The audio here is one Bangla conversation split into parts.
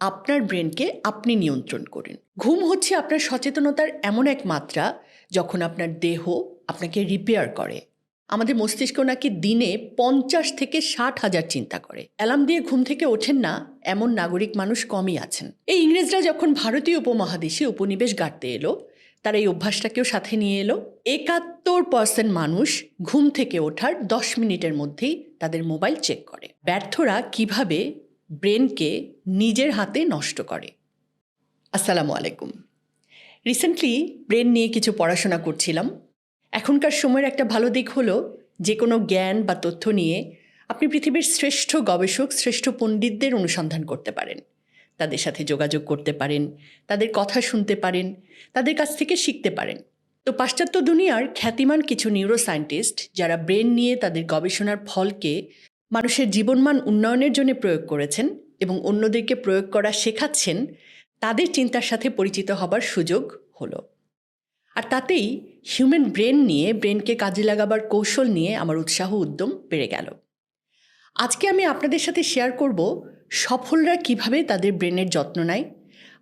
আপনার ব্রেনকে আপনি নিয়ন্ত্রণ করেন। ঘুম হচ্ছে আপনার সচেতনতার এমন এক মাত্রা যখন আপনার দেহ আপনাকে রিপেয়ার করে। আমাদের মস্তিষ্ক নাকি দিনে পঞ্চাশ থেকে ষাট হাজার চিন্তা করে। অ্যালার্ম দিয়ে ঘুম থেকে ওঠেন না, এমন নাগরিক মানুষ কমই আছেন। এই ইংরেজরা যখন ভারতীয় উপমহাদেশে উপনিবেশ গাড়তে এলো, তারা এই অভ্যাসটাকেও সাথে নিয়ে এলো। একাত্তর পার্সেন্ট মানুষ ঘুম থেকে ওঠার দশ মিনিটের মধ্যেই তাদের মোবাইল চেক করে। ব্যর্থরা কীভাবে ব্রেনকে নিজের হাতে নষ্ট করে। আসসালামু আলাইকুম। রিসেন্টলি ব্রেন নিয়ে কিছু পড়াশোনা করছিলাম। এখনকার সময়ের একটা ভালো দিক হলো যে কোনো জ্ঞান বা তথ্য নিয়ে আপনি পৃথিবীর শ্রেষ্ঠ গবেষক, শ্রেষ্ঠ পণ্ডিতদের অনুসন্ধান করতে পারেন। তাদের সাথে যোগাযোগ করতে পারেন, তাদের কথা শুনতে পারেন, তাদের কাছ থেকে শিখতে পারেন। তো পাশ্চাত্য দুনিয়ার খ্যাতিমান কিছু নিউরোসায়েন্টিস্ট যারা ব্রেন নিয়ে তাদের গবেষণার ফলকে মানুষের জীবনমান উন্নয়নের জন্য প্রয়োগ করেছেন এবং অন্যদেরকে প্রয়োগ করা শেখাচ্ছেন, তাদের চিন্তার সাথে পরিচিত হবার সুযোগ হলো। আর তাতেই হিউম্যান ব্রেন নিয়ে ব্রেনকে কাজে লাগাবার কৌশল নিয়ে আমার উৎসাহ উদ্যম বেড়ে গেল। আজকে আমি আপনাদের সাথে শেয়ার করব সফলরা কীভাবে তাদের ব্রেনের যত্ন নেয়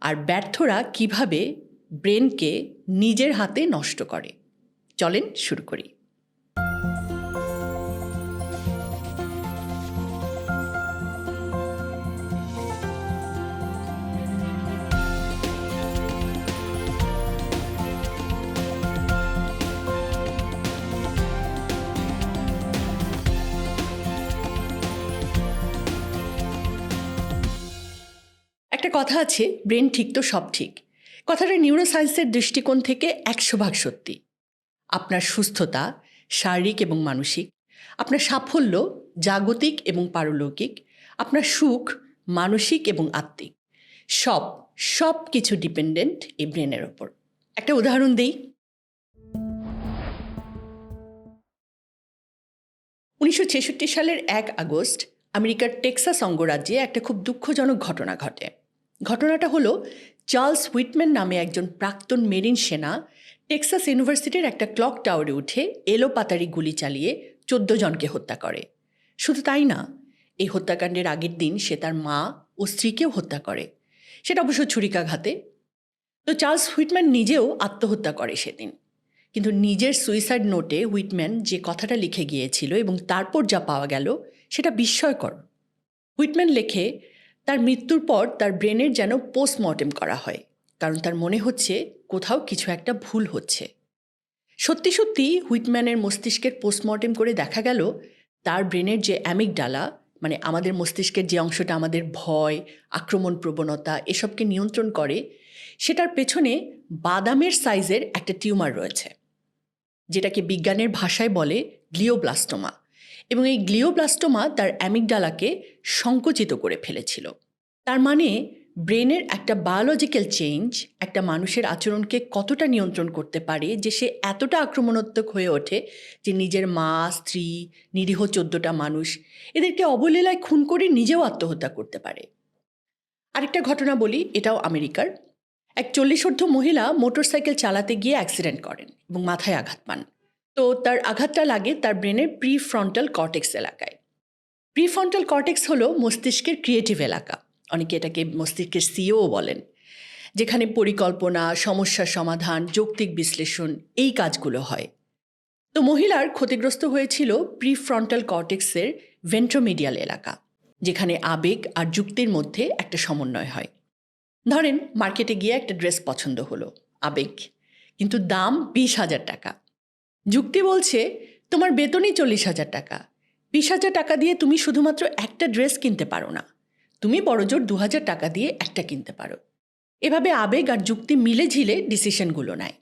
আর ব্যর্থরা কীভাবে ব্রেনকে নিজের হাতে নষ্ট করে। চলেন শুরু করি। একটা কথা আছে, ব্রেন ঠিক তো সব ঠিক। কথাটা নিউরোসায়েন্সের দৃষ্টিকোণ থেকে একশো ভাগ সত্যি। আপনার সুস্থতা, শারীরিক এবং মানসিক, আপনার সাফল্য, জাগতিক এবং পারলৌকিক, আপনার সুখ, মানসিক এবং আত্মিক, সব সব কিছু ডিপেন্ডেন্ট এই ব্রেনের ওপর। একটা উদাহরণ দিই। উনিশশো ছেষট্টি সালের এক আগস্ট আমেরিকার টেক্সাস অঙ্গরাজ্যে একটা খুব দুঃখজনক ঘটনা ঘটে। ঘটনাটা হলো চার্লস হুইটম্যান নামে একজন প্রাক্তন মেরিন সেনা টেক্সাস ইউনিভার্সিটির একটা ক্লক টাওয়ারে উঠে এলোপাতারি গুলি চালিয়ে চোদ্দ জনকে হত্যা করে। শুধু তাই না, এই হত্যাকাণ্ডের আগের দিন সে তার মা ও স্ত্রীকেও হত্যা করে। সেটা অবশ্য ছুরিকাঘাতে। তো চার্লস হুইটম্যান নিজেও আত্মহত্যা করে সেদিন। কিন্তু নিজের সুইসাইড নোটে হুইটম্যান যে কথাটা লিখে গিয়েছিল এবং তারপর যা পাওয়া গেল, সেটা বিস্ময়কর। হুইটম্যান লেখে তার মৃত্যুর পর তার ব্রেনের যেন পোস্টমর্টেম করা হয়, কারণ তার মনে হচ্ছে কোথাও কিছু একটা ভুল হচ্ছে। সত্যি সত্যি হুইটম্যানের মস্তিষ্কের পোস্টমর্টেম করে দেখা গেল, তার ব্রেনের যে অ্যামিকডালা মানে আমাদের মস্তিষ্কের যে অংশটা আমাদের ভয় আক্রমণ প্রবণতা এসবকে নিয়ন্ত্রণ করে, সেটার পেছনে বাদামের সাইজের একটা টিউমার রয়েছে, যেটাকে বিজ্ঞানের ভাষায় বলে গ্লিওব্লাস্টোমা। এবং এই গ্লিওব্লাস্টোমা তার অ্যামিকডালাকে সংকুচিত করে ফেলেছিল। তার মানে ব্রেনের একটা বায়োলজিক্যাল চেঞ্জ একটা মানুষের আচরণকে কতটা নিয়ন্ত্রণ করতে পারে যে সে এতটা আক্রমণাত্মক হয়ে ওঠে যে নিজের মা, স্ত্রী, নিরীহ চোদ্দোটা মানুষ এদেরকে অবলীলায় খুন করে নিজেও আত্মহত্যা করতে পারে। আরেকটা ঘটনা বলি, এটাও আমেরিকার। এক চল্লিশোর্ধ মহিলা মোটরসাইকেল চালাতে গিয়ে অ্যাক্সিডেন্ট করেন এবং মাথায় আঘাত পান। তো তার আঘাতটা লাগে তার ব্রেনের প্রি ফ্রন্টাল কর্টেক্স এলাকায়। প্রি ফ্রন্টাল কর্টেক্স হলো মস্তিষ্কের ক্রিয়েটিভ এলাকা, অনেকে এটাকে মস্তিষ্কের সিও বলেন, যেখানে পরিকল্পনা সমস্যার সমাধান, যৌক্তিক বিশ্লেষণ, এই কাজগুলো হয়। তো মহিলার ক্ষতিগ্রস্ত হয়েছিল প্রি ফ্রন্টাল কর্টেক্সের ভেন্ট্রোমিডিয়াল এলাকা, যেখানে আবেগ আর যুক্তির মধ্যে একটা সমন্বয় হয়। ধরেন, মার্কেটে গিয়ে একটা ড্রেস পছন্দ হলো, আবেগ, কিন্তু দাম বিশ হাজার টাকা। যুক্তি বলছে, তোমার বেতনই চল্লিশ হাজার টাকা। বিশ হাজার টাকা দিয়ে তুমি শুধুমাত্র একটা ড্রেস কিনতে পারো না। তুমি বড়জোর দু হাজার টাকা দিয়ে একটা কিনতে পারো। এভাবে আবেগ আর যুক্তি মিলে ঝিলে ডিসিশনগুলো নেয়।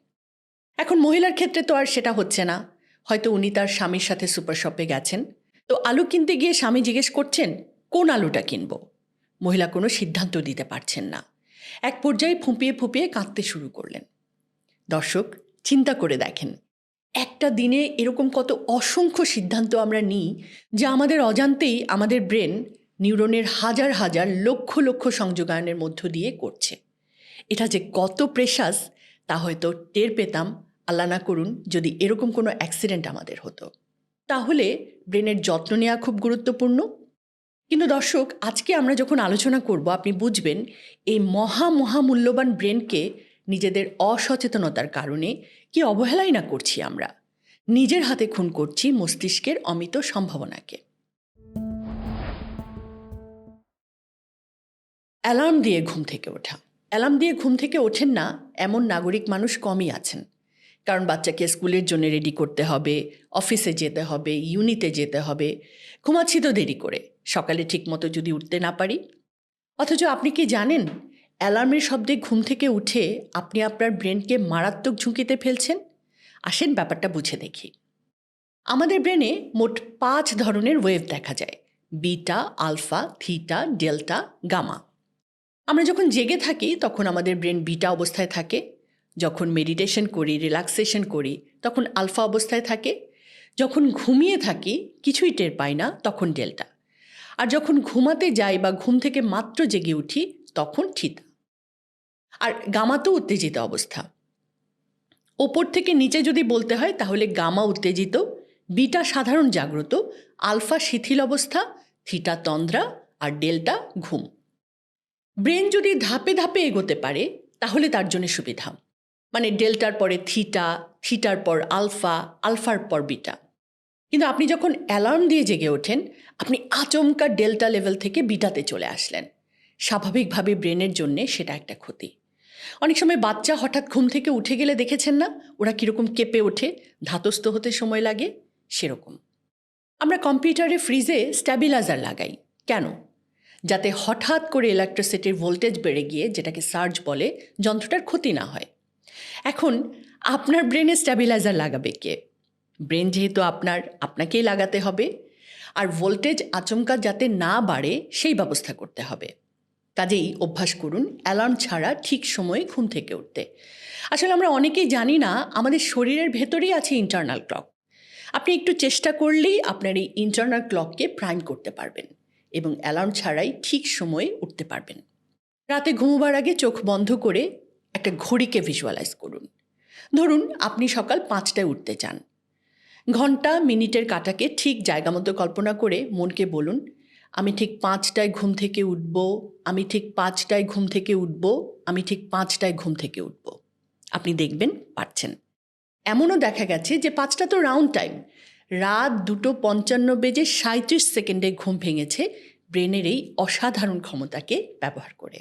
এখন মহিলার ক্ষেত্রে তো আর সেটা হচ্ছে না। হয়তো উনি তার স্বামীর সাথে সুপার শপে গেছেন। তো আলু কিনতে গিয়ে স্বামী জিজ্ঞেস করছেন, কোন আলুটা কিনব? মহিলা কোনো সিদ্ধান্ত দিতে পারছেন না। এক পর্যায়ে ফুঁপিয়ে ফুঁপিয়ে কাঁদতে শুরু করলেন। দর্শক, চিন্তা করে দেখেন। একটা দিনে এরকম কত অসংখ্য সিদ্ধান্ত আমরা নিই যা আমাদের অজান্তেই আমাদের ব্রেন নিউরনের হাজার হাজার লক্ষ লক্ষ সংযোগায়নের মধ্য দিয়ে করছে। এটা যে কত প্রেশাস তা হয়তো টের পেতাম। আল্লাহ না করুন যদি এরকম কোনো অ্যাক্সিডেন্ট আমাদের হতো। তাহলে ব্রেনের যত্ন নেওয়া খুব গুরুত্বপূর্ণ। কিন্তু দর্শক, আজকে আমরা যখন আলোচনা করব, আপনি বুঝবেন, এই মহা মহামূল্যবান ব্রেনকে নিজেদের অসচেতনতার কারণে কি অবহেলাই না করছি আমরা? নিজের হাতে খুন করছি মস্তিষ্কের অমিত সম্ভাবনাকে। অ্যালার্ম দিয়ে ঘুম থেকে ওঠা। অ্যালার্ম দিয়ে ঘুম থেকে ওঠেন না এমন নাগরিক মানুষ কমই আছেন। কারণ বাচ্চাকে স্কুলের জন্য রেডি করতে হবে, অফিসে যেতে হবে, ইউনিতে যেতে হবে। ঘুমাচ্ছি তো দেরি করে। সকালে ঠিকমতো যদি উঠতে না পারি। অথচ আপনি কি জানেন? অ্যালার্মের শব্দে ঘুম থেকে উঠে আপনি আপনার ব্রেনকে মারাত্মক ঝুঁকিতে ফেলছেন? আসেন ব্যাপারটা বুঝে দেখি। আমাদের ব্রেনে মোট পাঁচ ধরনের ওয়েভ দেখা যায়। Beta, alpha, theta, delta, gamma. আমরা যখন জেগে থাকি, তখন আমাদের ব্রেন বিটা অবস্থায় থাকে। যখন মেডিটেশন করি, রিল্যাক্সেশন করি, তখন আলফা অবস্থায় থাকে। যখন ঘুমিয়ে থাকি, কিছুই টের পাই না, তখন ডেল্টা। আর যখন ঘুমাতে যাই বা ঘুম থেকে মাত্র জেগে উঠি, তখন থিতা আর গামা তো উত্তেজিত অবস্থা। ওপর থেকে নিচে যদি বলতে হয়, তাহলে গামা উত্তেজিত, বিটা সাধারণ জাগ্রত, আলফা শিথিল অবস্থা, থিটা তন্দ্রা আর ডেল্টা ঘুম। ব্রেন যদি ধাপে ধাপে এগোতে পারে, তাহলে তার জন্য সুবিধা। মানে ডেল্টার পরে থিটা, থিটার পর আলফা, আলফার পর বিটা। কিন্তু আপনি যখন অ্যালার্ম দিয়ে জেগে ওঠেন, আপনি আচমকা ডেল্টা লেভেল থেকে বিটাতে চলে আসলেন। স্বাভাবিকভাবে ব্রেনের জন্যে সেটা একটা ক্ষতি। অনেক সময় বাচ্চা হঠাৎ ঘুম থেকে উঠে গেলে দেখেছেন না? ওরা কীরকম কেঁপে ওঠে, ধাতস্থ হতে সময় লাগে? সেরকম। আমরা কম্পিউটারে ফ্রিজে স্ট্যাবিলাইজার লাগাই। কেন? যাতে হঠাৎ করে ইলেকট্রিসিটির ভোল্টেজ বেড়ে গিয়ে যেটাকে সার্জ বলে, যন্ত্রটার ক্ষতি না হয়। এখন আপনার ব্রেনে স্ট্যাবিলাইজার লাগাবে কে? ব্রেন যেহেতু আপনার, আপনাকেই লাগাতে হবে। আর ভোল্টেজ আচমকা যাতে না বাড়ে, সেই ব্যবস্থা করতে হবে। কাজেই অভ্যাস করুন অ্যালার্ম ছাড়া ঠিক সময়ে ঘুম থেকে উঠতে। আসলে আমরা অনেকেই জানি না, আমাদের শরীরের ভেতরেই আছে ইন্টারনাল ক্লক আপনি একটু চেষ্টা করলেই আপনার এই ইন্টারনাল ক্লককে প্রাইম করতে পারবেন এবং অ্যালার্ম ছাড়াই ঠিক সময়ে উঠতে পারবেন। রাতে ঘুমোবার আগে চোখ বন্ধ করে একটা ঘড়িকে ভিজুয়ালাইজ করুন। ধরুন, আপনি সকাল পাঁচটায় উঠতে চান। ঘণ্টা, মিনিটের কাটাকে ঠিক জায়গা মতো কল্পনা করে মনকে বলুন আমি ঠিক পাঁচটায় ঘুম থেকে উঠব, আমি ঠিক পাঁচটায় ঘুম থেকে উঠব, আমি ঠিক পাঁচটায় ঘুম থেকে উঠব। আপনি দেখবেন, পারছেন। এমনও দেখা গেছে যে পাঁচটা তো রাউন্ড টাইম রাত দুটো পঞ্চান্ন বেজে সাঁত্রিশ সেকেন্ডে ঘুম ভেঙেছে ব্রেনের এই অসাধারণ ক্ষমতাকে ব্যবহার করে।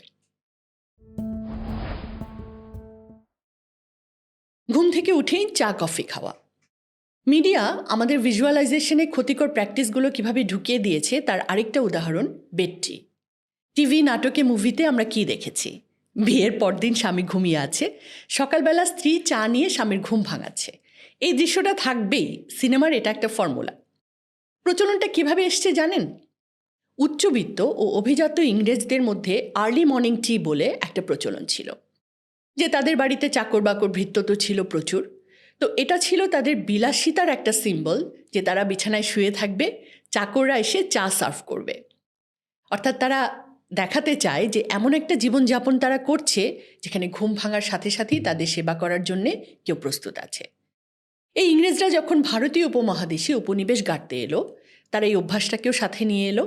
ঘুম থেকে উঠেই চা, কফি খাওয়া। মিডিয়া আমাদের ভিজুয়ালাইজেশনে ক্ষতিকর প্র্যাকটিসগুলো কীভাবে ঢুকিয়ে দিয়েছে তার আরেকটা উদাহরণ বেডটি টিভি নাটকে মুভিতে আমরা কি দেখেছি? বিয়ের পরদিন স্বামী ঘুমিয়ে আছে, সকালবেলা স্ত্রী চা নিয়ে স্বামীর ঘুম ভাঙাচ্ছে। এই দৃশ্যটা থাকবেই, সিনেমার এটা একটা ফর্মুলা প্রচলনটা কীভাবে এসছে জানেন? উচ্চবিত্ত ও অভিজাত ইংরেজদের মধ্যে আর্লি মর্নিং টি বলে একটা প্রচলন ছিল। যে তাদের বাড়িতে চাকর বাকর ভৃত্য তো ছিল প্রচুর তো এটা ছিল তাদের বিলাসিতার একটা সিম্বল যে তারা বিছানায় শুয়ে থাকবে, চাকররা এসে চা সার্ভ করবে। অর্থাৎ তারা দেখাতে চায় যে এমন একটা জীবনযাপন তারা করছে যেখানে ঘুম ভাঙার সাথে সাথেই তাদের সেবা করার জন্যে কেউ প্রস্তুত আছে। এই ইংরেজরা যখন ভারতীয় উপমহাদেশে উপনিবেশ গাড়তে এলো, তারা এই অভ্যাসটাকেও সাথে নিয়ে এলো।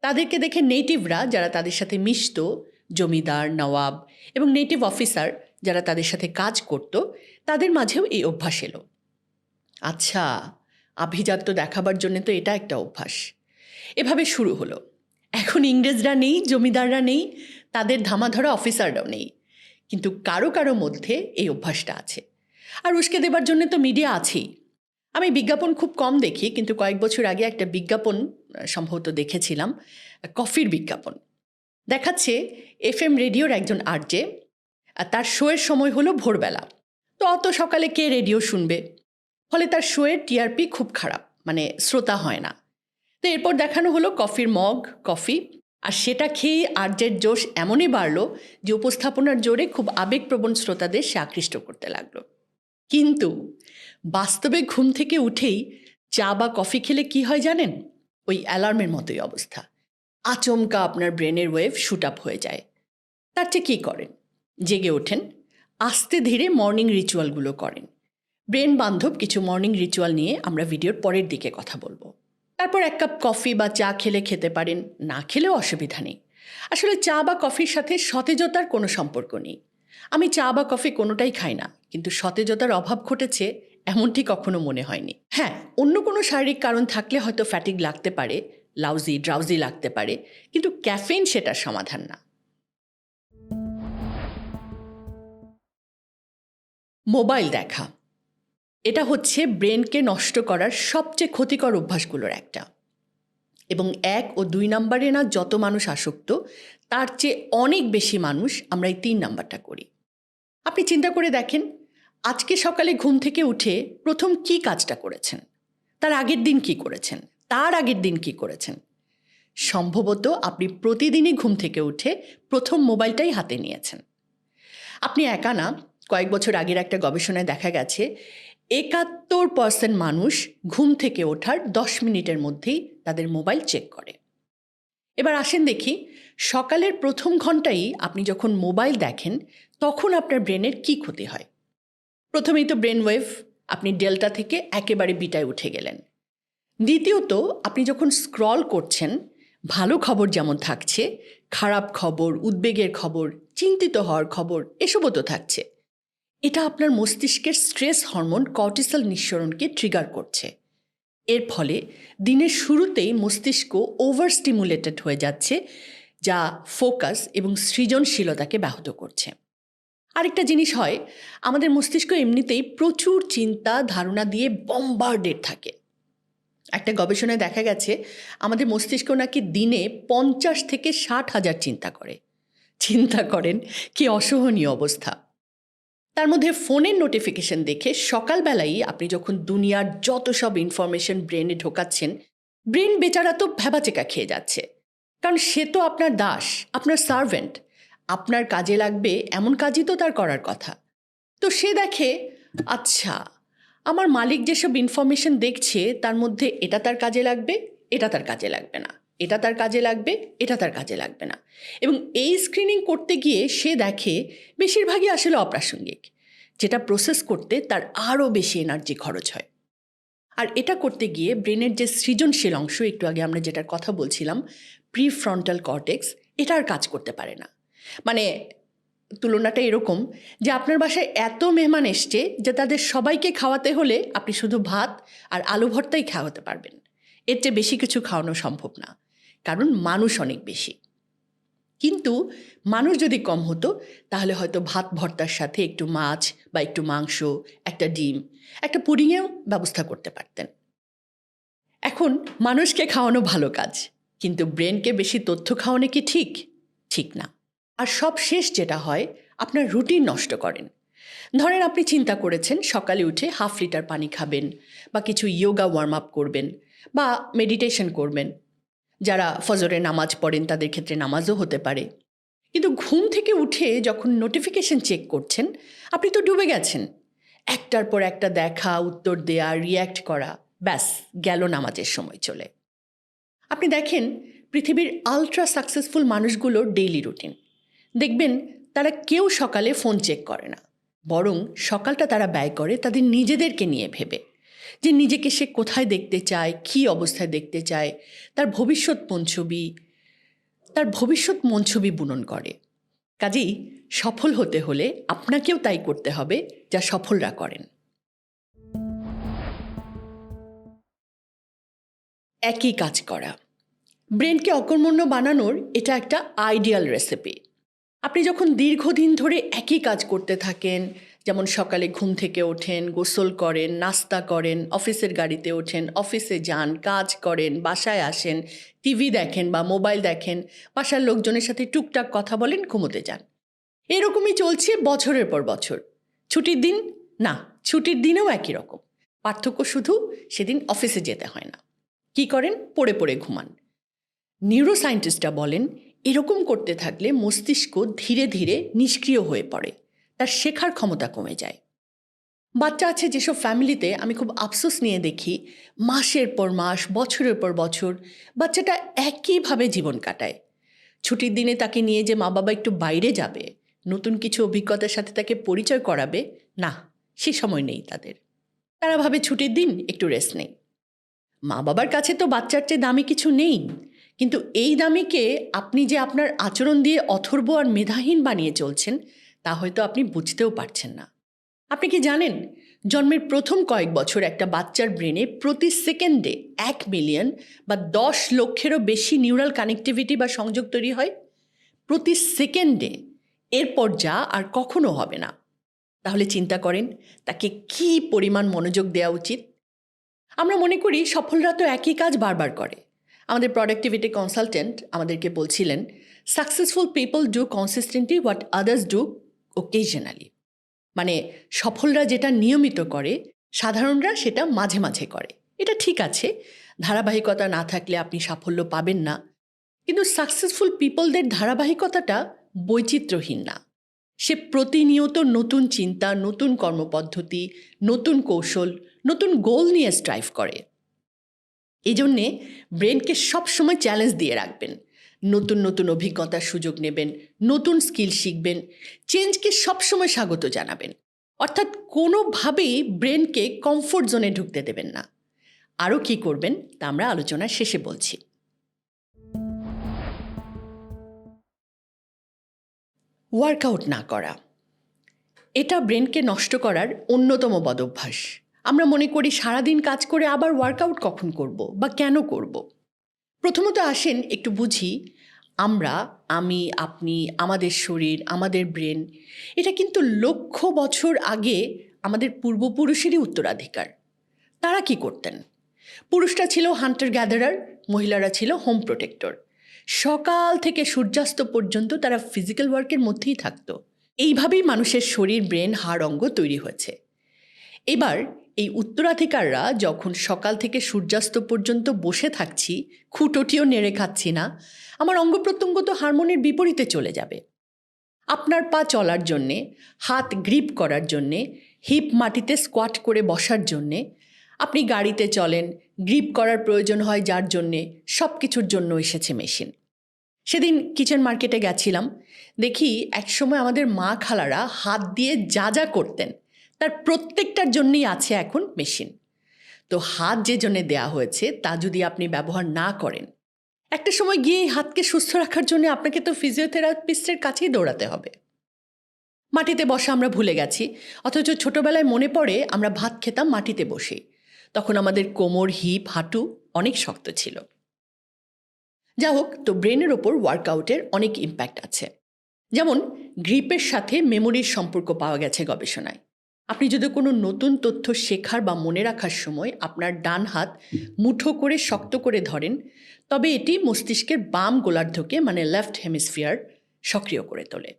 তাদেরকে দেখে নেটিভরা যারা তাদের সাথে মিশত, জমিদার, নওয়াব এবং নেটিভ অফিসার যারা তাদের সাথে কাজ করত তাদের মাঝেও এই অভ্যাস এলো। আচ্ছা আভিজাত্য দেখাবার জন্য তো এটা একটা অভ্যাস। এভাবে শুরু হলো। এখন ইংরেজরা নেই, জমিদাররা নেই, তাদের ধামাধরা অফিসাররাও নেই। কিন্তু কারও কারও মধ্যে এই অভ্যাসটা আছে। আর উস্কে দেবার জন্য তো মিডিয়া আছেই। আমি বিজ্ঞাপন খুব কম দেখি, কিন্তু কয়েক বছর আগে একটা বিজ্ঞাপন সম্ভবত দেখেছিলাম, কফির বিজ্ঞাপন। দেখাচ্ছে এফ এম রেডিওর একজন আরজে, আর তার শোয়ের সময় হলো ভোরবেলা। তো অত সকালে কে রেডিও শুনবে? ফলে তার শোয়ের টিআরপি খুব খারাপ মানে শ্রোতা হয় না। তো এরপর দেখানো হলো কফির মগ, কফি, আর সেটা খেয়ে আর্যের জোশ এমনই বাড়লো যে উপস্থাপনার জোরে খুব আবেগপ্রবণ শ্রোতাদের সে আকৃষ্ট করতে লাগল। কিন্তু বাস্তবে ঘুম থেকে উঠেই চা বা কফি খেলে কি হয় জানেন? ওই অ্যালার্মের মতোই অবস্থা। আচমকা আপনার ব্রেনের ওয়েভ শুট আপ হয়ে যায়। তার চেয়ে কী করেন? জেগে ওঠেন। আস্তে ধীরে মর্নিং রিচুয়ালগুলো করেন। ব্রেন বান্ধব কিছু মর্নিং রিচুয়াল নিয়ে আমরা ভিডিওর পরের দিকে কথা বলব। তারপর এক কাপ কফি বা চা খেলে খেতে পারেন, না খেলেও অসুবিধা নেই। আসলে চা বা কফির সাথে সতেজতার কোনো সম্পর্ক নেই। আমি চা বা কফি কোনোটাই খাই না, কিন্তু সতেজতার অভাব ঘটেছে এমনটি কখনো মনে হয়নি। হ্যাঁ অন্য কোনো শারীরিক কারণ থাকলে হয়তো ফ্যাটিক লাগতে পারে লাউজি ড্রাউজি লাগতে পারে, কিন্তু ক্যাফেইন সেটার সমাধান না। মোবাইল দেখা। এটা হচ্ছে ব্রেনকে নষ্ট করার সবচেয়ে ক্ষতিকর অভ্যাসগুলোর একটা। এবং এক ও দুই নম্বরে না যত মানুষ আসক্ত, তার চেয়ে অনেক বেশি মানুষ আমরা এই তিন নাম্বারটা করি। আপনি চিন্তা করে দেখেন, আজকে সকালে ঘুম থেকে উঠে প্রথম কি কাজটা করেছেন? তার আগের দিন কি করেছেন? তার আগের দিন কি করেছেন? সম্ভবত আপনি প্রতিদিনই ঘুম থেকে উঠে প্রথম মোবাইলটাই হাতে নিয়েছেন। আপনি একা না কয়েক বছর আগের একটা গবেষণায় দেখা গেছে, একাত্তর পার্সেন্ট মানুষ ঘুম থেকে ওঠার দশ মিনিটের মধ্যেই তাদের মোবাইল চেক করে। এবার আসেন দেখি, সকালের প্রথম ঘন্টাই আপনি যখন মোবাইল দেখেন, তখন আপনার ব্রেনের কি ক্ষতি হয়? প্রথমেই তো ব্রেন ওয়েভ, আপনি ডেল্টা থেকে একেবারে বিটায় উঠে গেলেন। দ্বিতীয়ত, আপনি যখন স্ক্রল করছেন, ভালো খবর যেমন থাকছে, খারাপ খবর, উদ্বেগের খবর, চিন্তিত হওয়ার খবর, এসবও তো থাকছে। এটা আপনার মস্তিষ্কের স্ট্রেস হরমোন কর্টিসল নিঃসরণকে ট্রিগার করছে। এর ফলে দিনের শুরুতেই মস্তিষ্ক ওভার স্টিমুলেটেড হয়ে যাচ্ছে, যা ফোকাস এবং সৃজনশীলতাকে ব্যাহত করছে। আরেকটা জিনিস হয়, আমাদের মস্তিষ্ক এমনিতেই প্রচুর চিন্তা ধারণা দিয়ে বম্বার্ডেড থাকে। একটা গবেষণায় দেখা গেছে, আমাদের মস্তিষ্ক নাকি দিনে পঞ্চাশ থেকে ষাট হাজার চিন্তা করে। চিন্তা করেন কি অসহনীয় অবস্থা। তার মধ্যে ফোনের নোটিফিকেশন দেখে সকালবেলাই আপনি যখন দুনিয়ার যত সব ইনফরমেশন ব্রেনে ঢোকাচ্ছেন ব্রেন বেচারা তো ভেবাচেকা খেয়ে যাচ্ছে। কারণ সে তো আপনার দাস, আপনার সার্ভেন্ট আপনার কাজে লাগবে এমন কাজই তো তার করার কথা। তো সে দেখে আচ্ছা আমার মালিক যেসব ইনফরমেশন দেখছে, তার মধ্যে এটা তার কাজে লাগবে, এটা তার কাজে লাগবে না। এটা তার কাজে লাগবে, এটা তার কাজে লাগবে না। এবং এই স্ক্রিনিং করতে গিয়ে সে দেখে বেশিরভাগই আসলে অপ্রাসঙ্গিক, যেটা প্রসেস করতে তার আরও বেশি এনার্জি খরচ হয়। আর এটা করতে গিয়ে ব্রেনের যে সৃজনশীল অংশ, একটু আগে আমরা যেটার কথা বলছিলাম প্রিফ্রন্টাল কর্টেক্স এটা আর কাজ করতে পারে না। মানে তুলনাটা এরকম যে আপনার বাসায় এত মেহমান এসছে যে তাদের সবাইকে খাওয়াতে হলে আপনি শুধু ভাত আর আলু ভর্তাই খাওয়াতে পারবেন। এর চেয়ে বেশি কিছু খাওয়ানো সম্ভব না। কারণ মানুষ অনেক বেশি। কিন্তু মানুষ যদি কম হতো, তাহলে হয়তো ভাত ভর্তার সাথে একটু মাছ বা একটু মাংস, একটা ডিম, একটা পুডিংয়েও ব্যবস্থা করতে পারতেন। এখন মানুষকে খাওয়ানো ভালো কাজ, কিন্তু ব্রেনকে বেশি তথ্য খাওয়ানো কি ঠিক? ঠিক না। আর সব শেষ যেটা হয়, আপনার রুটিন নষ্ট করেন। ধরেন আপনি চিন্তা করেছেন সকালে উঠে হাফ লিটার পানি খাবেন বা কিছু ইয়োগা ওয়ার্ম আপ করবেন বা মেডিটেশন করবেন। যারা ফজরে নামাজ পড়েন তাদের ক্ষেত্রে নামাজও হতে পারে। কিন্তু ঘুম থেকে উঠে যখন নোটিফিকেশন চেক করছেন, আপনি তো ডুবে গেছেন। একটার পর একটা দেখা, উত্তর দেয়া রিয়্যাক্ট করা, ব্যাস, গেল নামাজের সময় চলে। আপনি দেখেন, পৃথিবীর আলট্রা সাকসেসফুল মানুষগুলোর ডেইলি রুটিন দেখবেন, তারা কেউ সকালে ফোন চেক করে না। বরং সকালটা তারা ব্যয় করে তাদের নিজেদেরকে নিয়ে ভেবে। যে নিজেকে সে কোথায় দেখতে চায়, কী অবস্থায় দেখতে চায়, তার ভবিষ্যৎ ছবি, তার ভবিষ্যৎ ছবি বুনন করে। কাজেই সফল হতে হলে আপনাকেও তাই করতে হবে যা সফলরা করেন। একই কাজ করা। ব্রেনকে অকর্মণ্য বানানোর এটা একটা আইডিয়াল রেসিপি। আপনি যখন দীর্ঘদিন ধরে একই কাজ করতে থাকেন যেমন সকালে ঘুম থেকে ওঠেন, গোসল করেন, নাস্তা করেন, অফিসের গাড়িতে ওঠেন, অফিসে যান, কাজ করেন, বাসায় আসেন, টিভি দেখেন বা মোবাইল দেখেন, বাসার লোকজনের সাথে টুকটাক কথা বলেন, ঘুমোতে যান। এরকমই চলছে বছরের পর বছর। ছুটির দিন? না, ছুটির দিনেও একই রকম। পার্থক্য শুধু সেদিন অফিসে যেতে হয় না। কি করেন? পড়ে পড়ে ঘুমান। নিউরোসায়েন্টিস্টরা বলেন, এরকম করতে থাকলে মস্তিষ্ক ধীরে ধীরে নিষ্ক্রিয় হয়ে পড়ে। তার শেখার ক্ষমতা কমে যায়। বাচ্চা আছে যেসব ফ্যামিলিতে আমি খুব আফসোস নিয়ে দেখি, মাসের পর মাস, বছরের পর বছর, বাচ্চাটা একইভাবে জীবন কাটায়। ছুটির দিনে তাকে নিয়ে যে মা বাবা একটু বাইরে যাবে, নতুন কিছু অভিজ্ঞতার সাথে তাকে পরিচয় করাবে, না, সে সময় নেই তাদের। তারা ভাবে ছুটির দিন একটু রেস্ট নেই। মা বাবার কাছে তো বাচ্চার চেয়ে দামি কিছু নেই, কিন্তু এই দামিকে আপনি যে আপনার আচরণ দিয়ে অথর্ব আর মেধাহীন বানিয়ে চলছেন তা হয়তো আপনি বুঝতেও পারছেন না। আপনি কি জানেন, জন্মের প্রথম কয়েক বছর একটা বাচ্চার ব্রেনে প্রতি সেকেন্ডে এক মিলিয়ন বা দশ লক্ষেরও বেশি নিউরাল কানেক্টিভিটি বা সংযোগ তৈরি হয়? প্রতি সেকেন্ডে এরপর যা আর কখনো হবে না। তাহলে চিন্তা করেন, তাকে কী পরিমাণ মনোযোগ দেওয়া উচিত? আমরা মনে করি সফলরা তো একই কাজ বারবার করে। আমাদের প্রোডাক্টিভিটি কনসালটেন্ট আমাদেরকে বলছিলেন successful people do consistently what others do occasionally মানে সফলরা যেটা নিয়মিত করে, সাধারণরা সেটা মাঝে মাঝে করে। এটা ঠিক আছে, ধারাবাহিকতা না থাকলে আপনি সাফল্য পাবেন না। কিন্তু সাকসেসফুল পিপলদের ধারাবাহিকতাটা বৈচিত্র্যহীন না। সে প্রতিনিয়ত নতুন চিন্তা, নতুন কর্মপদ্ধতি, নতুন কৌশল, নতুন গোল নিয়ে স্ট্রাইভ করে। এই জন্যে ব্রেনকে সবসময় চ্যালেঞ্জ দিয়ে রাখবেন। নতুন নতুন অভিজ্ঞতার সুযোগ নেবেন, নতুন স্কিল শিখবেন, চেঞ্জকে সবসময় স্বাগত জানাবেন। অর্থাৎ কোনোভাবেই ব্রেনকে কমফোর্ট জোনে ঢুকতে দেবেন না। আরও কী করবেন, তা আমরা আলোচনার শেষে বলছি। ওয়ার্কআউট না করা। এটা ব্রেনকে নষ্ট করার অন্যতম বদভ্যাস। আমরা মনে করি সারাদিন কাজ করে আবার ওয়ার্কআউট কখন করব বা কেন করব? প্রথমত আসেন একটু বুঝি, আমরা, আমি, আপনি, আমাদের শরীর, আমাদের ব্রেন, এটা কিন্তু লক্ষ বছর আগে আমাদের পূর্বপুরুষেরই উত্তরাধিকার। তারা কি করতেন? পুরুষরা ছিল হান্টার গ্যাদারার মহিলারা ছিল হোম প্রোটেক্টর সকাল থেকে সূর্যাস্ত পর্যন্ত তারা ফিজিক্যাল ওয়ার্কের মধ্যেই থাকতো। এইভাবেই মানুষের শরীর, ব্রেন, হাড়, অঙ্গ তৈরি হয়েছে। এবার এই উত্তরাধিকাররা যখন সকাল থেকে সূর্যাস্ত পর্যন্ত বসে থাকছি, খুঁটোটিও নেড়ে খাচ্ছি না। আমার অঙ্গ প্রত্যঙ্গ তো হারমোনের বিপরীতে চলে যাবে। আপনার পা চলার জন্যে, হাত গ্রিপ করার জন্যে, হিপ মাটিতে স্কোয়াট করে বসার জন্যে, আপনি গাড়িতে চলেন, গ্রিপ করার প্রয়োজন হয় যার জন্যে সব কিছুর জন্য এসেছে মেশিন। সেদিন কিচেন মার্কেটে গেছিলাম। দেখি একসময় আমাদের মা খালারা হাত দিয়ে যা যা করতেন। তার প্রত্যেকটার জন্যই আছে এখন মেশিন। তো হাত যে জন্যে দেয়া হয়েছে, তা যদি আপনি ব্যবহার না করেন, একটা সময় গিয়ে হাতকে সুস্থ রাখার জন্য আপনাকে তো ফিজিওথেরাপিস্টের কাছেই দৌড়াতে হবে। মাটিতে বসা আমরা ভুলে গেছি, অথচ ছোটবেলায় মনে পড়ে আমরা ভাত খেতাম মাটিতে বসে। তখন আমাদের কোমর, হিপ, হাঁটু অনেক শক্ত ছিল। যা হোক, তো ব্রেনের ওপর ওয়ার্কআউটের অনেক ইম্প্যাক্ট আছে। যেমন, গ্রিপের সাথে মেমোরির সম্পর্ক পাওয়া গেছে গবেষণায়। আপনি যদি কোনো নতুন তথ্য শেখার বা মনে রাখার সময় আপনার ডান হাত মুঠো করে শক্ত করে ধরেন, তবে এটি মস্তিষ্কের বাম গোলার্ধকে মানে লেফট হেমিসফিয়ার, সক্রিয় করে তোলে।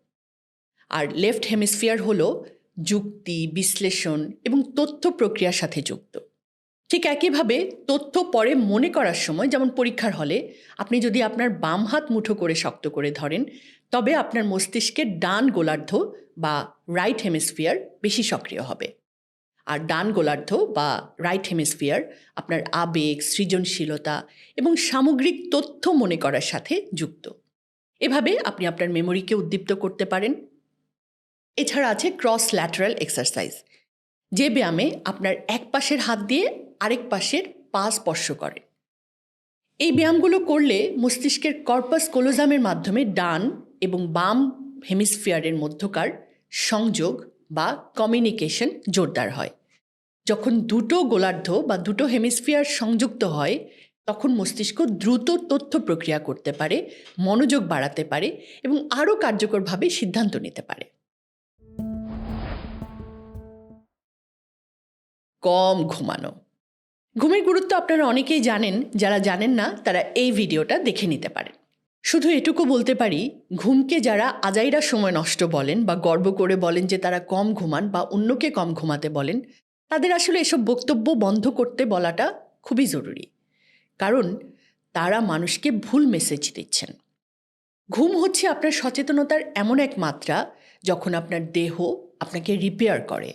আর লেফট হেমিসফিয়ার হলো যুক্তি, বিশ্লেষণ এবং তথ্য প্রক্রিয়ার সাথে যুক্ত। ঠিক একইভাবে তথ্য পরে মনে করার সময়, যেমন পরীক্ষার হলে, আপনি যদি আপনার বাম হাত মুঠো করে শক্ত করে ধরেন তবে আপনার মস্তিষ্কের ডান গোলার্ধ বা রাইট হেমিসফিয়ার বেশি সক্রিয় হবে। আর ডান গোলার্ধ বা রাইট হেমিসফিয়ার আপনার আবেগ, সৃজনশীলতা এবং সামগ্রিক তথ্য মনে করার সাথে যুক্ত। এভাবে আপনি আপনার মেমোরিকে উদ্দীপ্ত করতে পারেন। এছাড়া আছে ক্রস ল্যাটারাল এক্সারসাইজ যে ব্যায়ামে আপনার এক পাশের হাত দিয়ে আরেক পাশের পা স্পর্শ করে। এই ব্যায়ামগুলো করলে মস্তিষ্কের কর্পাস কোলোজামের মাধ্যমে ডান এবং বাম হেমিসফিয়ারের মধ্যকার সংযোগ বা কমিউনিকেশন জোরদার হয়। যখন দুটো গোলার্ধ বা দুটো হেমিসফিয়ার সংযুক্ত হয়, তখন মস্তিষ্ক দ্রুত তথ্য প্রক্রিয়া করতে পারে, মনোযোগ বাড়াতে পারে এবং আরও কার্যকরভাবে সিদ্ধান্ত নিতে পারে। কম ঘুমানো। ঘুমের গুরুত্ব আপনারা অনেকেই জানেন, যারা জানেন না, তারা এই ভিডিওটা দেখে নিতে পারেন। শুধু এটুকু বলতে পারি, ঘুমকে যারা আজাইরা সময় নষ্ট বলেন বা গর্ব করে বলেন যে তারা কম ঘুমান বা অন্যকে কম ঘুমাতে বলেন, তাদের আসলে এসব বক্তব্য বন্ধ করতে বলাটা খুবই জরুরি। কারণ তারা মানুষকে ভুল মেসেজ দিচ্ছেন। ঘুম হচ্ছে আপনার সচেতনতার এমন এক মাত্রা যখন আপনার দেহ আপনাকে রিপেয়ার করে।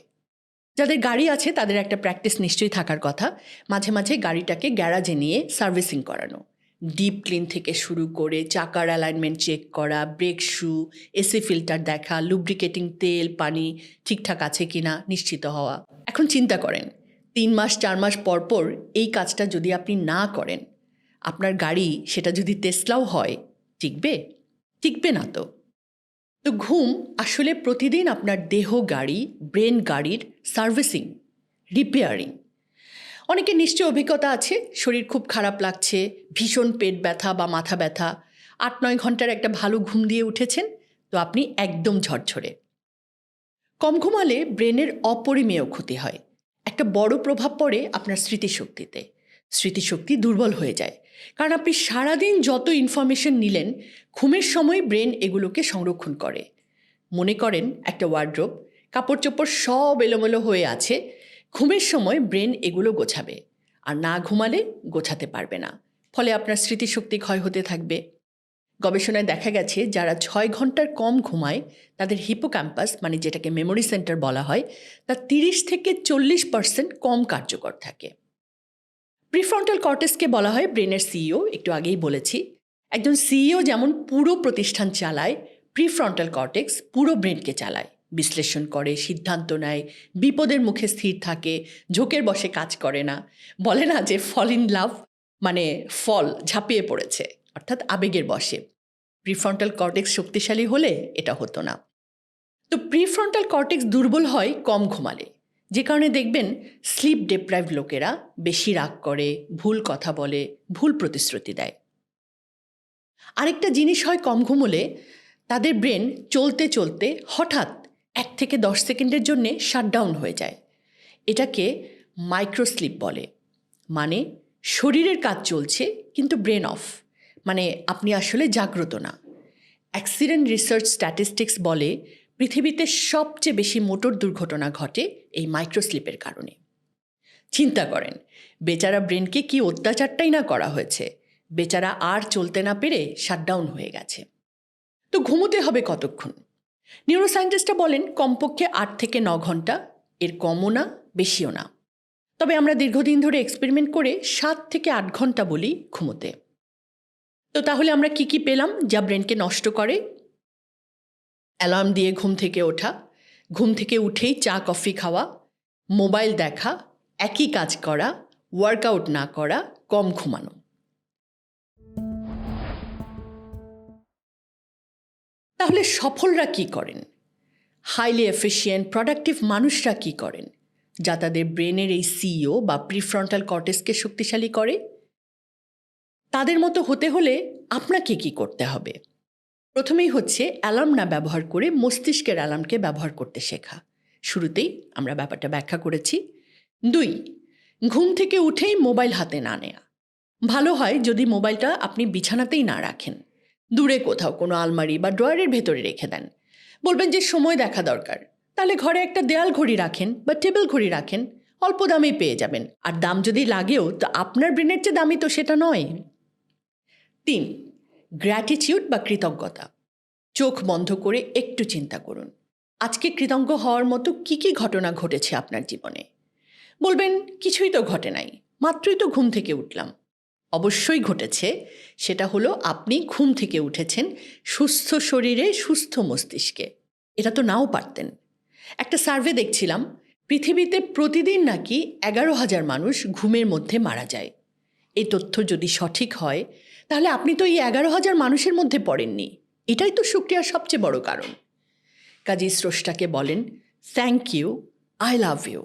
যাদের গাড়ি আছে তাদের একটা প্র্যাকটিস নিশ্চয়ই থাকার কথা, মাঝে মাঝে গাড়িটাকে গ্যারাজে নিয়ে সার্ভিসিং করানো। ডিপ ক্লিন থেকে শুরু করে চাকার অ্যালাইনমেন্ট চেক করা ব্রেক শু এসি ফিল্টার দেখা লুব্রিকেটিং তেল, পানি ঠিকঠাক আছে কি না নিশ্চিত হওয়া। এখন চিন্তা করেন, তিন মাস, চার মাস পর পর এই কাজটা যদি আপনি না করেন, আপনার গাড়ি সেটা যদি তেসলাও হয়, টিকবে? টিকবে না তো। তো ঘুম আসলে প্রতিদিন আপনার দেহ গাড়ি ব্রেন গাড়ির সার্ভিসিং রিপেয়ারিং অনেকে নিশ্চয় অভিজ্ঞতা আছে, শরীর খুব খারাপ লাগছে, ভীষণ পেট ব্যথা বা মাথা ব্যথা। আট নয় ঘণ্টার একটা ভালো ঘুম দিয়ে উঠেছেন, তো আপনি একদম ঝরঝরে। কম ঘুমালে ব্রেনের অপরিমেয় ক্ষতি হয়। একটা বড় প্রভাব পড়ে আপনার স্মৃতিশক্তিতে। স্মৃতিশক্তি দুর্বল হয়ে যায়। কারণ আপনি সারাদিন যত ইনফরমেশন নিলেন, ঘুমের সময় ব্রেন এগুলোকে সংরক্ষণ করে। মনে করেন একটা ওয়ার্ড্রোব কাপড় চোপড় সব এলোমেলো হয়ে আছে ঘুমের সময় ব্রেন এগুলো গোছাবে, আর না ঘুমালে গোছাতে পারবে না। ফলে আপনার স্মৃতিশক্তি ক্ষয় হতে থাকবে। গবেষণায় দেখা গেছে, যারা ছয় ঘণ্টার কম ঘুমায়, তাদের হিপোক্যাম্পাস মানে যেটাকে মেমোরি সেন্টার বলা হয়, তা তিরিশ থেকে চল্লিশ পার্সেন্ট কম কার্যকর থাকে। প্রিফ্রন্টাল কর্টেসকে বলা হয় ব্রেনের সিইও, একটু আগেই বলেছি। একজন সিইও যেমন পুরো প্রতিষ্ঠান চালায়, প্রিফ্রন্টাল কর্টেক্স পুরো ব্রেনকে চালায়। বিশ্লেষণ করে, সিদ্ধান্ত নেয়, বিপদের মুখে স্থির থাকে, ঝোঁকের বসে কাজ করে না। বলে না যে ফল ইন লাভ মানে ফল ঝাঁপিয়ে পড়েছে, অর্থাৎ আবেগের বসে প্রিফ্রন্টাল কর্টেক্স শক্তিশালী হলে এটা হতো না। তো প্রিফ্রন্টাল কর্টেক্স দুর্বল হয় কম ঘুমালে। যে কারণে দেখবেন স্লিপ ডেপ্রাইভ লোকেরা বেশি রাগ করে, ভুল কথা বলে, ভুল প্রতিশ্রুতি দেয়। আরেকটা জিনিস হয় কম ঘুমোলে, তাদের ব্রেন চলতে চলতে হঠাৎ এক থেকে দশ সেকেন্ডের জন্যে শাটডাউন হয়ে যায়। এটাকে মাইক্রোস্লিপ বলে। মানে শরীরের কাজ চলছে, কিন্তু ব্রেন অফ মানে আপনি আসলে জাগ্রত না। অ্যাক্সিডেন্ট রিসার্চ স্ট্যাটিস্টিক্স বলে পৃথিবীতে সবচেয়ে বেশি মোটর দুর্ঘটনা ঘটে এই মাইক্রোস্লিপের কারণে। চিন্তা করেন, বেচারা ব্রেনকে কি অত্যাচারটাই না করা হয়েছে? বেচারা আর চলতে না পেরে শাটডাউন হয়ে গেছে। তো ঘুমোতে হবে কতক্ষণ? নিউরোসায়েন্টিস্টরা বলেন, কমপক্ষে আট থেকে ন ঘণ্টা, এর কমও না, বেশিও না। তবে আমরা দীর্ঘদিন ধরে এক্সপেরিমেন্ট করে সাত থেকে আট ঘণ্টা বলি ঘুমোতে। তো তাহলে আমরা কি কি পেলাম যা ব্রেনকে নষ্ট করে? অ্যালার্ম দিয়ে ঘুম থেকে ওঠা, ঘুম থেকে উঠেই চা, কফি খাওয়া, মোবাইল দেখা, একই কাজ করা ওয়ার্কআউট না করা, কম ঘুমানো। তাহলে সফলরা কি করেন? হাইলি এফিসিয়েন্ট প্রোডাক্টিভ মানুষরা কি করেন? যা তাদের ব্রেনের এই সিইও বা প্রিফ্রন্টাল কর্টেসকে শক্তিশালী করে? তাদের মতো হতে হলে আপনাকে কি করতে হবে? প্রথমেই হচ্ছে অ্যালার্ম না ব্যবহার করে মস্তিষ্কের অ্যালার্মকে ব্যবহার করতে শেখা। শুরুতেই আমরা ব্যাপারটা ব্যাখ্যা করেছি। দুই, ঘুম থেকে উঠেই মোবাইল হাতে না নেয়া। ভালো হয় যদি মোবাইলটা আপনি বিছানাতেই না রাখেন। দূরে কোথাও কোনো আলমারি বা ড্রয়ারের ভেতরে রেখে দেন। বলবেন যে সময় দেখা দরকার। তাহলে ঘরে একটা দেয়াল ঘড়ি রাখেন বা টেবিল ঘড়ি রাখেন, অল্প দামেই পেয়ে যাবেন। আর দাম যদি লাগেও, তো আপনার ব্রেনের চেয়ে দামি তো সেটা নয়। তিন গ্র্যাটিটিউড বা কৃতজ্ঞতা। চোখ বন্ধ করে একটু চিন্তা করুন। আজকে কৃতজ্ঞ হওয়ার মতো কি কি ঘটনা ঘটেছে আপনার জীবনে? বলবেন, কিছুই তো ঘটে নাই। মাত্রই তো ঘুম থেকে উঠলাম। অবশ্যই ঘটেছে। সেটা হলো আপনি ঘুম থেকে উঠেছেন সুস্থ শরীরে সুস্থ মস্তিষ্কে। এটা তো নাও পারতেন। একটা সার্ভে দেখছিলাম, পৃথিবীতে প্রতিদিন নাকি এগারো হাজার মানুষ ঘুমের মধ্যে মারা যায়। এই তথ্য যদি সঠিক হয়, তাহলে আপনি তো এই এগারো হাজার মানুষের মধ্যে পড়েননি। এটাই তো শুক্রিয়ার সবচেয়ে বড় কারণ। কাজী স্রষ্টাকে বলেন thank you I love you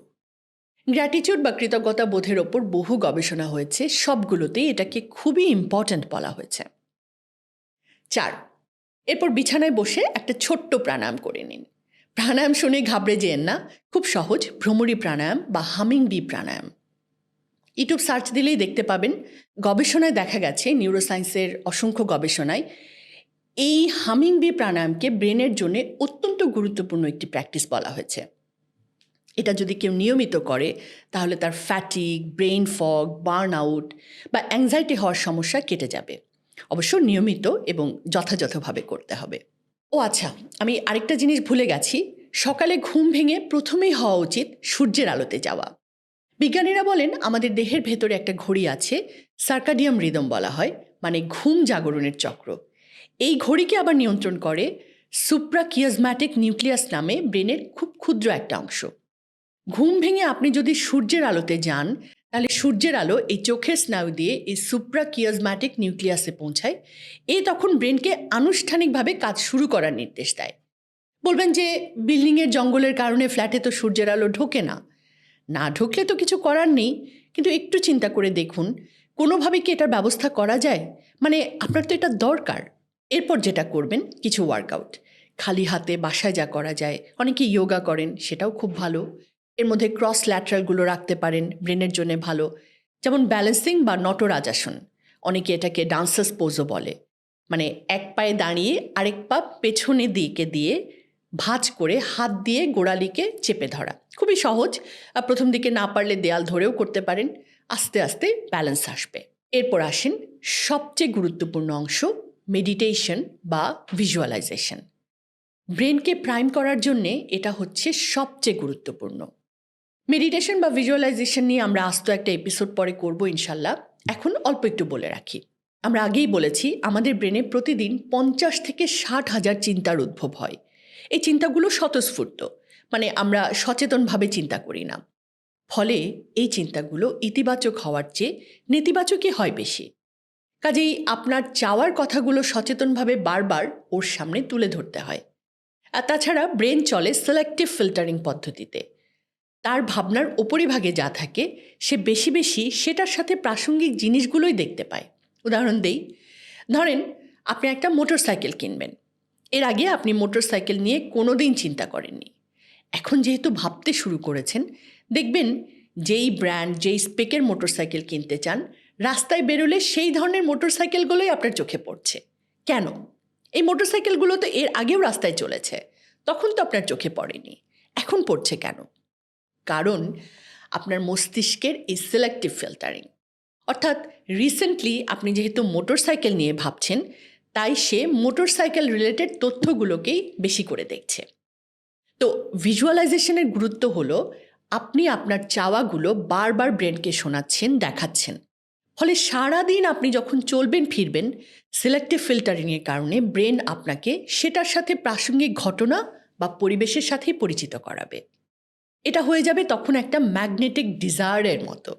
gratitude বা কৃতজ্ঞতা বোধের ওপর বহু গবেষণা হয়েছে, সবগুলোতেই এটাকে খুবই ইম্পর্ট্যান্ট বলা হয়েছে। চার, এরপর বিছানায় বসে একটা ছোট্ট প্রাণায়াম করে নিন। প্রাণায়াম শুনে ঘাবড়ে যেন না, খুব সহজ, ভ্রমরী প্রাণায়াম বা humming bee pranayama. YouTube search দিলেই দেখতে পাবেন, গবেষণায় দেখা গেছে নিউরোসায়েন্সের অসংখ্য গবেষণায়, এই হামিং বি প্রাণায়ামকে ব্রেনের জন্য অত্যন্ত গুরুত্বপূর্ণ একটি প্র্যাকটিস বলা হয়েছে। এটা যদি কেউ নিয়মিত করে, তাহলে তার fatigue brain fog burn out বা অ্যাংজাইটি হওয়ার সমস্যা কেটে যাবে। অবশ্য নিয়মিত এবং যথাযথভাবে করতে হবে। ও আচ্ছা আমি আরেকটা জিনিস ভুলে গেছি। সকালে ঘুম ভেঙে প্রথমেই হওয়া উচিত সূর্যের আলোতে যাওয়া। বিজ্ঞানীরা বলেন, আমাদের দেহের ভেতরে একটা ঘড়ি আছে, সার্কাডিয়াম রিদম বলা হয় মানে ঘুম জাগরণের চক্র। এই ঘড়িকে আবার নিয়ন্ত্রণ করে সুপ্রাকিয়াজম্যাটিক নিউক্লিয়াস নামে ব্রেনের খুব ক্ষুদ্র একটা অংশ। ঘুম ভেঙে আপনি যদি সূর্যের আলোতে যান, তাহলে সূর্যের আলো এই চোখের স্নায়ু দিয়ে এই সুপ্রা কিয়াজম্যাটিক নিউক্লিয়াসে পৌঁছায়। এ তখন ব্রেনকে আনুষ্ঠানিকভাবে কাজ শুরু করার নির্দেশ দেয়। বলবেন যে, বিল্ডিংয়ের জঙ্গলের কারণে ফ্ল্যাটে তো সূর্যের আলো ঢোকে না। না ঢুকলে তো কিছু করার নেই। কিন্তু একটু চিন্তা করে দেখুন, কোনোভাবে কি এটার ব্যবস্থা করা যায়? মানে আপনার তো এটা দরকার। এরপর যেটা করবেন, কিছু ওয়ার্কআউট খালি হাতে বাসায় যা করা যায়। অনেকে যোগা করেন, সেটাও খুব ভালো। এর মধ্যে ক্রস ল্যাটারালগুলো রাখতে পারেন, ব্রেনের জন্য ভালো। যেমন ব্যালেন্সিং বা নটরাজাসন, অনেকে এটাকে ডান্সার্স পোজও বলে। মানে এক পায়ে দাঁড়িয়ে আরেক পা পেছনে দিকে দিয়ে ভাঁজ করে হাত দিয়ে গোড়ালিকে চেপে ধরা। খুবই সহজ, আর প্রথম দিকে না পারলে দেয়াল ধরেও করতে পারেন। আস্তে আস্তে ব্যালেন্স আসবে। এরপর আসেন সবচেয়ে গুরুত্বপূর্ণ অংশ মেডিটেশন বা ভিজুয়ালাইজেশন ব্রেনকে প্রাইম করার জন্যে এটা হচ্ছে সবচেয়ে গুরুত্বপূর্ণ। মেডিটেশন বা ভিজুয়ালাইজেশন নিয়ে আমরা আস্ত একটা এপিসোড পরে করব ইনশাল্লাহ। এখন অল্প একটু বলে রাখি। আমরা আগেই বলেছি, আমাদের ব্রেনে প্রতিদিন পঞ্চাশ থেকে ষাট হাজার চিন্তার উদ্ভব হয়। এই চিন্তাগুলো স্বতঃস্ফূর্ত মানে আমরা সচেতনভাবে চিন্তা করি না। ফলে এই চিন্তাগুলো ইতিবাচক হওয়ার চেয়ে নেতিবাচকই হয় বেশি। কাজেই আপনার চাওয়ার কথাগুলো সচেতনভাবে বারবার ওর সামনে তুলে ধরতে হয়। আর তাছাড়া ব্রেন চলে সিলেক্টিভ ফিল্টারিং পদ্ধতিতে। তার ভাবনার ওপরিভাগে যা থাকে, সে বেশি বেশি সেটার সাথে প্রাসঙ্গিক জিনিসগুলোই দেখতে পায়। উদাহরণ দেই, ধরেন আপনি একটা মোটর সাইকেল কিনবেন। এর আগে আপনি মোটর সাইকেল নিয়ে কোনো দিন চিন্তা করেননি। এখন যেহেতু ভাবতে শুরু করেছেন, দেখবেন যেই ব্র্যান্ড, যেই স্পেকের মোটর সাইকেল কিনতে চান, রাস্তায় বেরোলে সেই ধরনের মোটর সাইকেলগুলোই আপনার চোখে পড়ছে। কেন? এই মোটর সাইকেলগুলো তো এর আগেও রাস্তায় চলেছে, তখন তো আপনার চোখে পড়েনি। এখন পড়ছে কেন? কারণ আপনার মস্তিষ্কের এই সিলেক্টিভ ফিল্টারিং অর্থাৎ রিসেন্টলি আপনি যেহেতু মোটর সাইকেল নিয়ে ভাবছেন, তাই সে মোটর সাইকেল রিলেটেড তথ্যগুলোকেই বেশি করে দেখছে। তো ভিজুয়ালাইজেশনের গুরুত্ব হলো, আপনি আপনার চাওয়াগুলো বারবার ব্রেনকে শোনাচ্ছেন, দেখাচ্ছেন। ফলে সারাদিন আপনি যখন চলবেন, ফিরবেন সিলেক্টিভ ফিল্টারিংয়ের কারণে ব্রেন আপনাকে সেটার সাথে প্রাসঙ্গিক ঘটনা বা পরিবেশের সাথেই পরিচিত করাবে। এটা হয়ে যাবে তখন একটা ম্যাগনেটিক ডিজায়ারের মতো।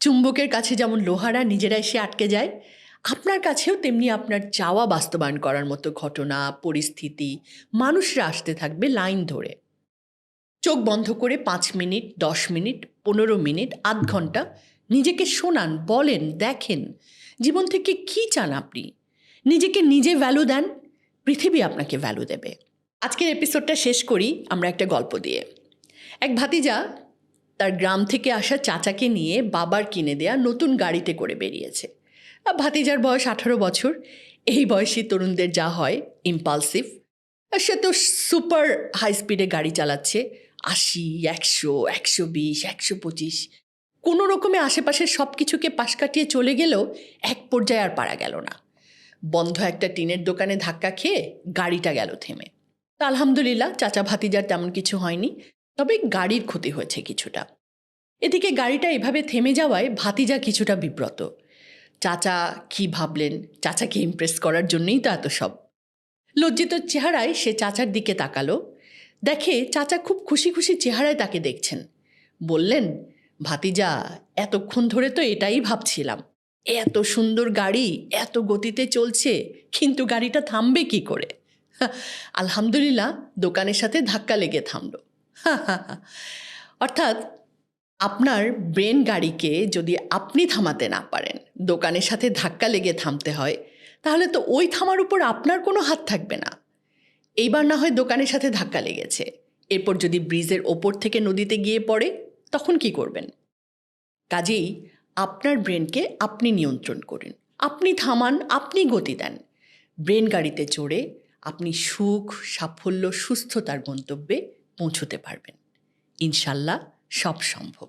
চুম্বকের কাছে যেমন লোহারা নিজেরা এসে আটকে যায়, আপনার কাছেও তেমনি আপনার চাওয়া বাস্তবায়ন করার মতো ঘটনা, পরিস্থিতি, মানুষরা আসতে থাকবে লাইন ধরে। চোখ বন্ধ করে পাঁচ মিনিট, দশ মিনিট, পনেরো মিনিট, আধ ঘণ্টা নিজেকে শোনান, বলেন, দেখেন, জীবন থেকে কী চান আপনি? নিজেকে নিজে ভ্যালু দেন, পৃথিবী আপনাকে ভ্যালু দেবে। আজকের এপিসোডটা শেষ করি, আমরা একটা গল্প দিয়ে। এক ভাতিজা তার গ্রাম থেকে আসা চাচাকে নিয়ে বাবার কিনে দেয়া নতুন গাড়িতে করে বেরিয়েছে। ভাতিজার বয়স আঠারো বছর। এই বয়সী তরুণদের যা হয় ইম্পালসিভ সে তো সুপার হাই স্পিডে গাড়ি চালাচ্ছে। আশি, একশো একশো বিশ, একশো পঁচিশ। কোনো রকমে আশেপাশের সব কিছুকে পাশ কাটিয়ে চলে গেলেও এক পর্যায়ে আর পারা গেল না। বন্ধ একটা টিনের দোকানে ধাক্কা খেয়ে গাড়িটা গেল থেমে। তা আলহামদুলিল্লাহ, চাচা ভাতিজার তেমন কিছু হয়নি। তবে গাড়ির ক্ষতি হয়েছে কিছুটা। এদিকে গাড়িটা এভাবে থেমে যাওয়ায় ভাতিজা কিছুটা বিব্রত। চাচা কি ভাবলেন? চাচাকে ইমপ্রেস করার জন্যই তো এত সব। লজ্জিত চেহারায় সে চাচার দিকে তাকালো। দেখে চাচা খুব খুশি খুশি চেহারায় তাকে দেখছেন। বললেন, ভাতিজা, এতক্ষণ ধরে তো এটাই ভাবছিলাম। এত সুন্দর গাড়ি, এত গতিতে চলছে, কিন্তু গাড়িটা থামবে কি করে? আলহামদুলিল্লাহ, দোকানের সাথে ধাক্কা লেগে থামলো। অর্থাৎ আপনার ব্রেন গাড়িকে যদি আপনি থামাতে না পারেন, দোকানের সাথে ধাক্কা লেগে থামতে হয়, তাহলে তো ওই থামার উপর আপনার কোনো হাত থাকবে না। এইবার না হয় দোকানের সাথে ধাক্কা লেগেছে। এরপর যদি ব্রিজের ওপর থেকে নদীতে গিয়ে পড়ে, তখন কি করবেন? কাজেই আপনার ব্রেনকে আপনি নিয়ন্ত্রণ করুন। আপনি থামান, আপনি গতি দেন। ব্রেন গাড়িতে চড়ে আপনি সুখ, সাফল্য, সুস্থতার গন্তব্যে পৌঁছতে পারবেন। ইনশাল্লাহ সব সম্ভব।